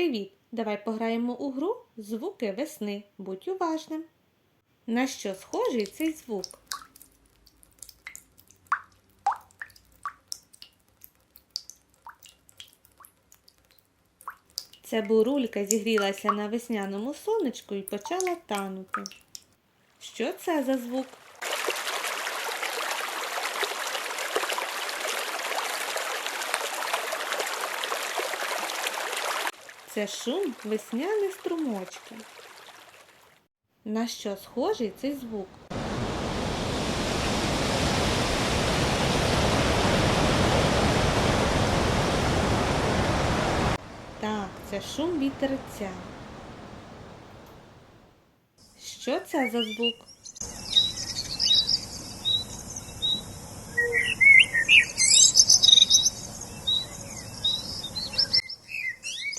Привіт! Давай пограємо у гру Звуки весни. Будь уважним. На що схожий цей звук? Це бурулька зігрілася на весняному сонечку і почала танути. Що це за звук? Це шум весняних струмочків. На що схожий цей звук? Так, це шум вітерця. Що це за звук?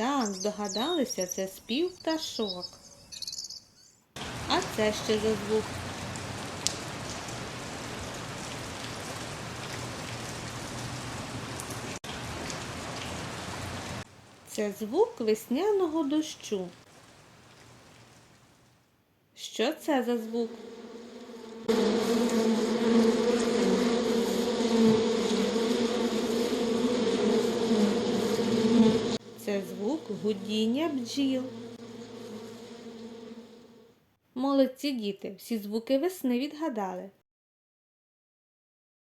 Так, здогадалися, це спів пташок. А це що за звук? Це звук весняного дощу. Що це за звук? Це звук гудіння бджіл. Молодці діти, всі звуки весни відгадали.